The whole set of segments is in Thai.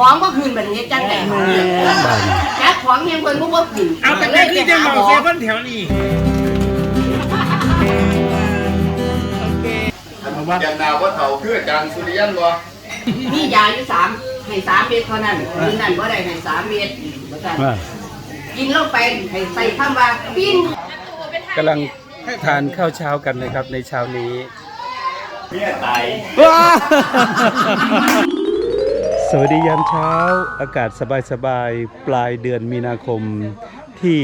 ของก็คืนแบบนี้จังแต่บ้านจักของยังเพิ่นบ่บ่คืนเอาแต่เป็นที่จะมองเซเว่นแถวนี้อย่างนาวว่าเขาคืออาจารย์สุริยันบ่มียาอยู่สามให้สามเม็ดเท่านั้นกินนั่นบ่ได้ให้สามเม็ดบ่ซั่นว่ากินลงไปให้ใส่คำว่าปิ้นกำลังทานข้าวเช้ากันนะครับในเช้านี้เมียตาย สวัสดียามเช้าอากาศสบายๆ ปลายเดือนมีนาคมที่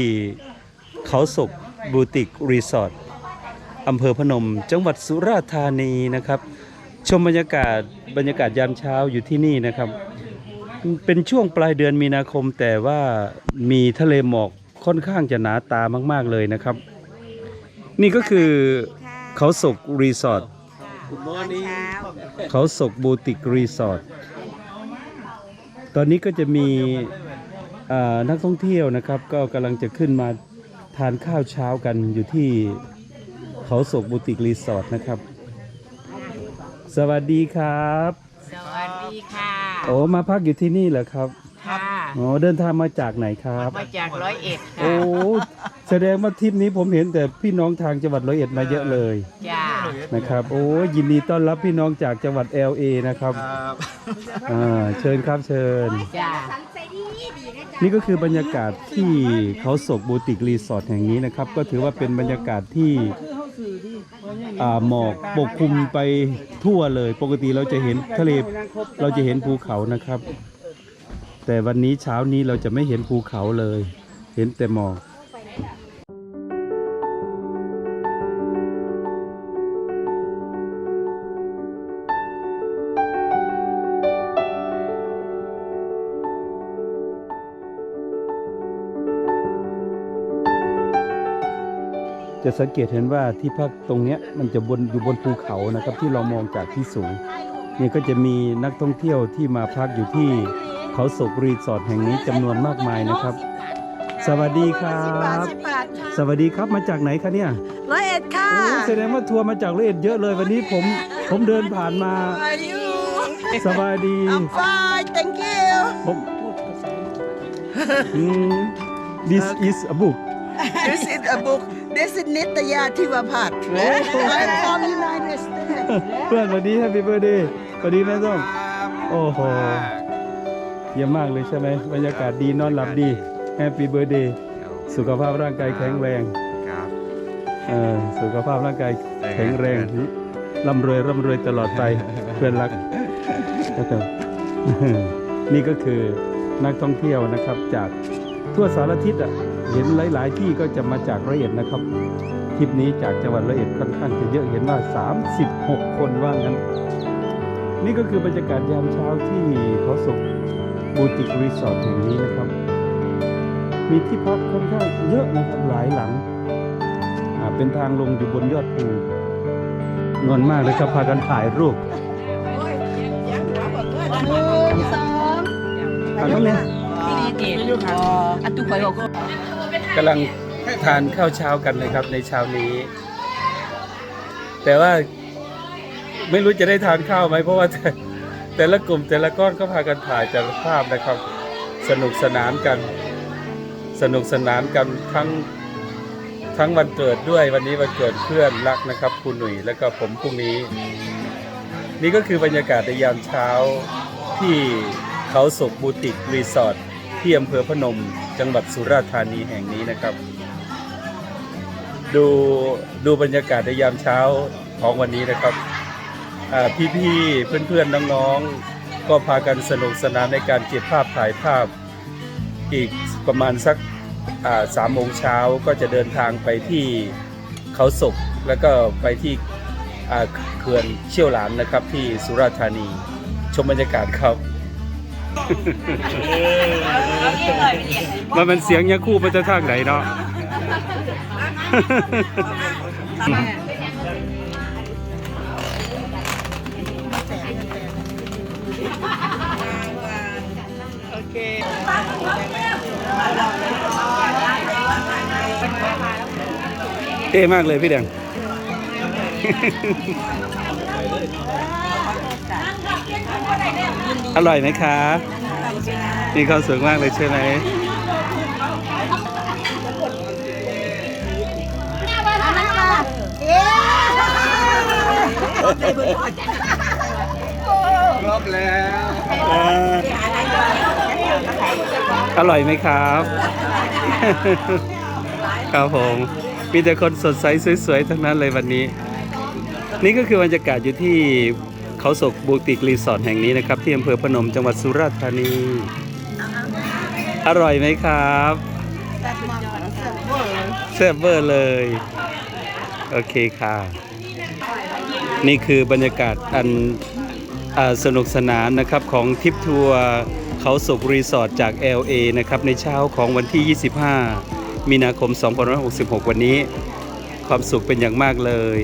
เขาศกบูติกรีสอร์ทอำเภอพนม จังหวัดสุราษฎร์ธานีนะครับ ชมบรรยากาศบรรยากาศยามเช้าอยู่ที่นี่นะครับ เป็นช่วงปลายเดือนมีนาคมแต่ว่ามีทะเลหมอกค่อนข้างจะหนาตามาก ๆเลยนะครับ นี่ก็คือเขาศกรีสอร์ทเขาศกบูติกรีสอร์ท ตอนนี้ก็จะมีอ่านักท่องเที่ยวนะครับ ก็กำลังจะขึ้นมาทานข้าวเช้ากันอยู่ที่เขาศกบูติกรีสอร์ทนะครับ สวัสดีครับ สวัสดีค่ะ โอ้มาพักอยู่ที่นี่เหรอครับค่ะ อ๋อเดินทางมาจากไหนครับ มาจากร้อยเอ็ดโอ้ค่ะแสดงว่าทริปนี้ผมเห็นแต่พี่น้องทางจังหวัดร้อยเอ็ดมาเยอะเลยจ้านะครับ โอ้ยินดีต้อนรับพี่น้องจากจังหวัด LA นะครับอ่าเชิญครับเชิญ จ้านี่ก็คือบรรยากาศที่เขาศกบูติกรีสอร์ทแห่งนี้นะครับ ก็ถือว่าเป็นบรรยากาศที่อ่าหมอกปกคลุมไปทั่วเลย ปกติเราจะเห็นทะเลเราจะเห็นภูเขานะครับ แต่วันนี้เช้านี้เราจะไม่เห็นภูเขาเลย เห็นแต่หมอกจะสังเกตเห็นว่าที่พักตรงนี้มันจะบนอยู่บนภูเขานะครับที่เรามองจากที่สูง นี่ก็จะมีนักท่องเที่ยวที่มาพักอยู่ที่ เขาศกรีสอร์ทแห่งนี้จำนวนมากมายนะครับ สวัสดีครับสวัสดีครับมาจากไหนคะเนี่ยร้อยเอ็ดค่ะโอ้แสดงว่าทัวร์มาจากร้อยเอ็ดเยอะเลยวันนี้ผมผมเดินผ่านมาอายุสบายดี I'm fine thank you ผมอืม this is a book This is a book This is นิตยาธิวพัฒน์ I'm from United States เพื่อนสวัสดีแฮปปี้เบ t ร์ a เดย์สวัสดีแม่ส้มโอ้โห เยี่ยมมากเลยใช่ไหมบรรยากาศดีนอนหลับดีแฮปปี้เบ t ร์ a เดย์สุขภาพร่างกายแข็งแรงครับเออสุขภาพร่างกายแข็งแรงร่ำรวยร่ำรวยตลอดไปเพื่อนรักนี่ก็คือนักท่องเที่ยวนะครับจากทั่วสารทิศอะเห็นหลาย ๆ ที่ก็จะมาจากร้อยเอ็ดนะครับทริปนี้จากจังหวัดร้อยเอ็ดค่อนข้างจะเยอะเห็นว่า 36 คนว่างั้น นี่ก็คือบรรยากาศยามเช้าที่เขาศกบูติกรีสอร์ทแห่งนี้นะครับ มีที่พักค่อนข้างเยอะนะครับหลายหลังอ่าเป็นทางลงอยู่บนยอดภูนวลมากเลยครับพากันถ่ายรูปอันนั้นเนี่ยพี่ดีเจอันตุกอยบอกกำลังทานข้าวเช้ากันนะครับในเช้านี้ แต่ว่า ไม่รู้จะได้ทานข้าวไหมเพราะว่าแต่แต่ละกลุ่มแต่ละก้อนก็พากันถ่ายแต่ละภาพนะครับ สนุกสนานกัน สนุกสนานกันทั้งทั้งวันเกิดด้วยวันนี้วันเกิดเพื่อนรักนะครับคุณหนุ่ยแล้วก็ผมพรุ่งนี้ นี่ก็คือบรรยากาศในยามเช้าที่เขาศกบูติกรีสอร์ทที่อำเภอพนม จังหวัดสุราษฎร์ธานีแห่งนี้นะครับ ดูดูบรรยากาศในยามเช้าของวันนี้นะครับ พี่ๆเพื่อนๆน้องๆก็พากันสนุกสนานในการเก็บภาพถ่ายภาพอีกประมาณสักสามโมงเช้าก็จะเดินทางไปที่เขาศกแล้วก็ไปที่เขื่อนเชี่ยวหลานนะครับที่สุราษฎร์ธานีชมบรรยากาศครับมันเป็นเสียงยังคู่มันจะทางไหนเนาะ เท่มากเลยพี่แดง อร่อยไหมคะมีความสุขมากเลยใช่ไหมครบแล้วอร่อยไหมครับ ครับผม มีแต่คนสดใสสวยๆ ทั้งนั้นเลยวันนี้ นี่ก็คือบรรยากาศอยู่ที่เขาศกบูติกรีสอร์ทแห่งนี้นะครับ ที่อำเภอพนมจังหวัดสุราษฎร์ธานี อร่อยไหมครับแซ่บเวอร์เลย โอเคค่ะ นี่คือบรรยากาศอันอสนุกสนานนะครับของทริปทัวร์เขาศกรีสอร์ทจาก LA นะครับในเช้าของวันที่ 25 มีนาคม 2566 วันนี้ ความสุขเป็นอย่างมากเลย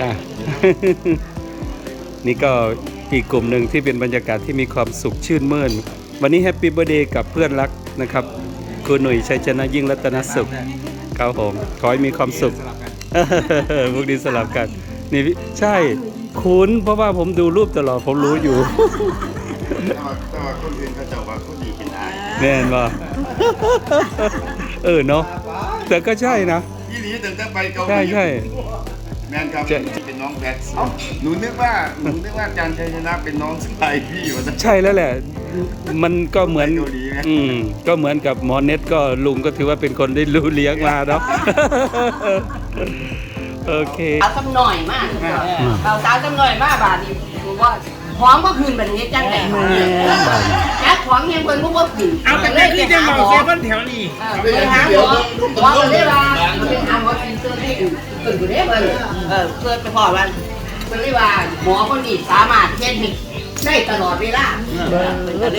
จ้ะ นี่ก็อีกกลุ่มหนึ่งที่เป็นบรรยากาศที่มีความสุขชื่นมื่น วันนี้แฮปปี้เบ t ร์ a เดย์กับเพื่อนรักนะครับคุณหนุ่ยชัยชนะยิ่งรัตนสุขครับผมขอให้มีความสุข พวกนี้สลับกัน นี่พี่ใช่คุ้นเพราะว่าผมดูรูปตลอดผมรู้อยู่ แต่ว่าแต่ว่าคนอื่นเขาเจ้าว่าคนดีกินอาย แน่นว่า เออเนาะแต่ก็ใช่นะ ยี่หลีตั้งแต่ไปเกาหลีใช่ใช่ แม่นครับใช่เป็นน้องแพทเอ้าหนูนึกว่าหนูนึกว่าอาจารย์ชัยชนะเป็นน้องชายพี่ว่าจะใช่แล้วแหละ มันก็เหมือนไปเกาหลีไหมอืม ก็เหมือนกับหมอเน็ตก็ลุงก็ถือว่าเป็นคนได้รู้เลี้ยงมาเนาะ โอเคสาวสำหน่อยมากเราสาวสำหน่อยมากบาทนี่คือว่าหอมก็คืนแบบนี้จังแต่แจ๊ คของยังเพิ่นก็คืนเอาแต่แม่พี่จะบอเซเว่นแถวนี้ไปหาหมอหมอก็เลยว่าไปหาหมอกินเสื้อที่อื่นเพิ่นก็ได้เพิ่นเออเพิ่นไปพอวันเพิ่นเลยว่าหมอคนนี้สามารถเฮ็ดให้ได้ตลอดเวลา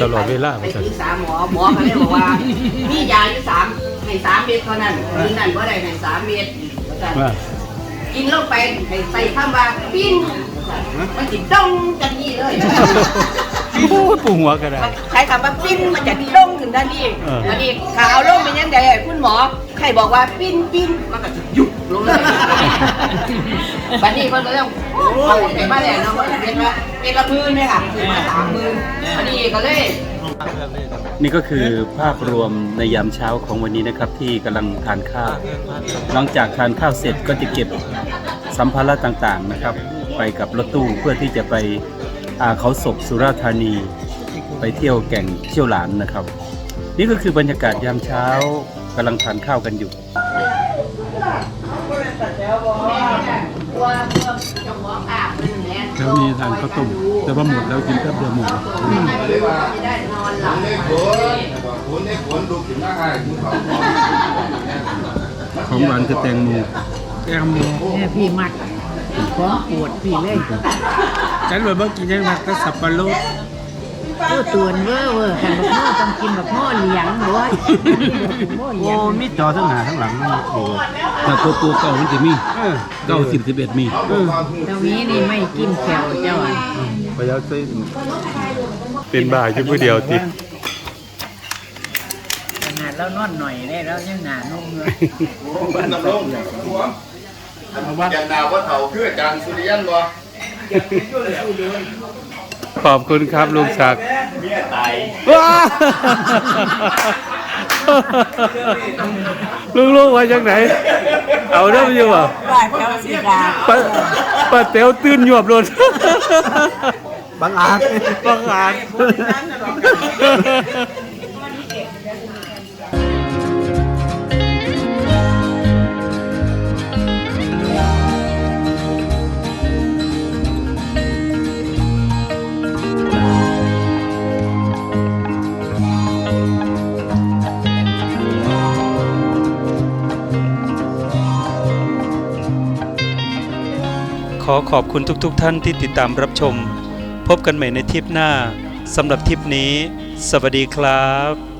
ตลอดเวลาไปปรึกษาหมอหมอเขาเลยบอกว่ามียาอยู่สามให้สามเม็ดเท่านั้นคืนนั้นว่าได้ให้สามเม็ดกินลงไปให้ใส่คำว่าปิ้นมันจิดงจันนี่เลย โอ้ยปูหัวก็ได้ ใช้คำว่าปิ้นมันจะดงถึงด้านนี้เออ อันนี้ขาเอาลงเป็นยังไงคุณหมอใครบอกว่าปิ้นปิ้นมันก็จะหยุบลงเลยบัดนี้คนก็เริ่มเอาไปมาแล้วเนาะว่าเป็นว่าเป็นละพื้นเนี่ยค่ะคือมาสามมือบัดนี้ก็เลย นี่ก็คือภาพรวมในยามเช้าของวันนี้นะครับ ที่กำลังทานข้าว หลังจากทานข้าวเสร็จก็จะเก็บสัมภาระต่างๆนะครับ ไปกับรถตู้เพื่อที่จะไป อ่าเขาศกสุราษฎร์ธานีไปเที่ยวแก่งเที่ยวหลานนะครับ นี่ก็คือบรรยากาศยามเช้ากำลังทานข้าวกันอยู่แล้วมีทานข้าวต้มแต่ว่าหมดแล้วกินแป๊บเดียวหมดเลยว่าคุณได้ผลคุณได้ผลดูกินหน้าให้คุณเขาของหวานคือแตงโมแกมโมแม่พี่มักของปวดพี่เลย ฉันบอกว่ากินยังไงก็สับปะรดตัวตัวนเวอร์เวอร์กันบักโม่ต้องกินบักโม่เหลียงด้วยโม่เหลียงมีจอทั้งหน้าทั้งหลังโอ้แต่ตัวตัวเก่ามันจะมีเก้าสิบสิบเอ็ดมีตรงนี้นี่ไม่กินแขวเจ้าอะพยาเส้นเป็นบ่ายแค่ผู้เดียวติขนาดเรานอนหน่อยได้แล้วยังหนานุ่มเลยมันน้ำลงยันนาวว่าเถาคืออาจารย์สุริยันบ่ ขอบคุณครับลุงศักดิ์เมียตายว้าลุงลูกว่าจังไหน เอาเริ่มอยู่อะบ้านเจ้าสีดาป้าป้าเต๋วตื่นหยวบรถบังอาจบังอาจ ขอขอบคุณทุกๆทท่านที่ติดตามรับชม พบกันใหม่ในทริปหน้าสำหรับทริปนี้ สวัสดีครับ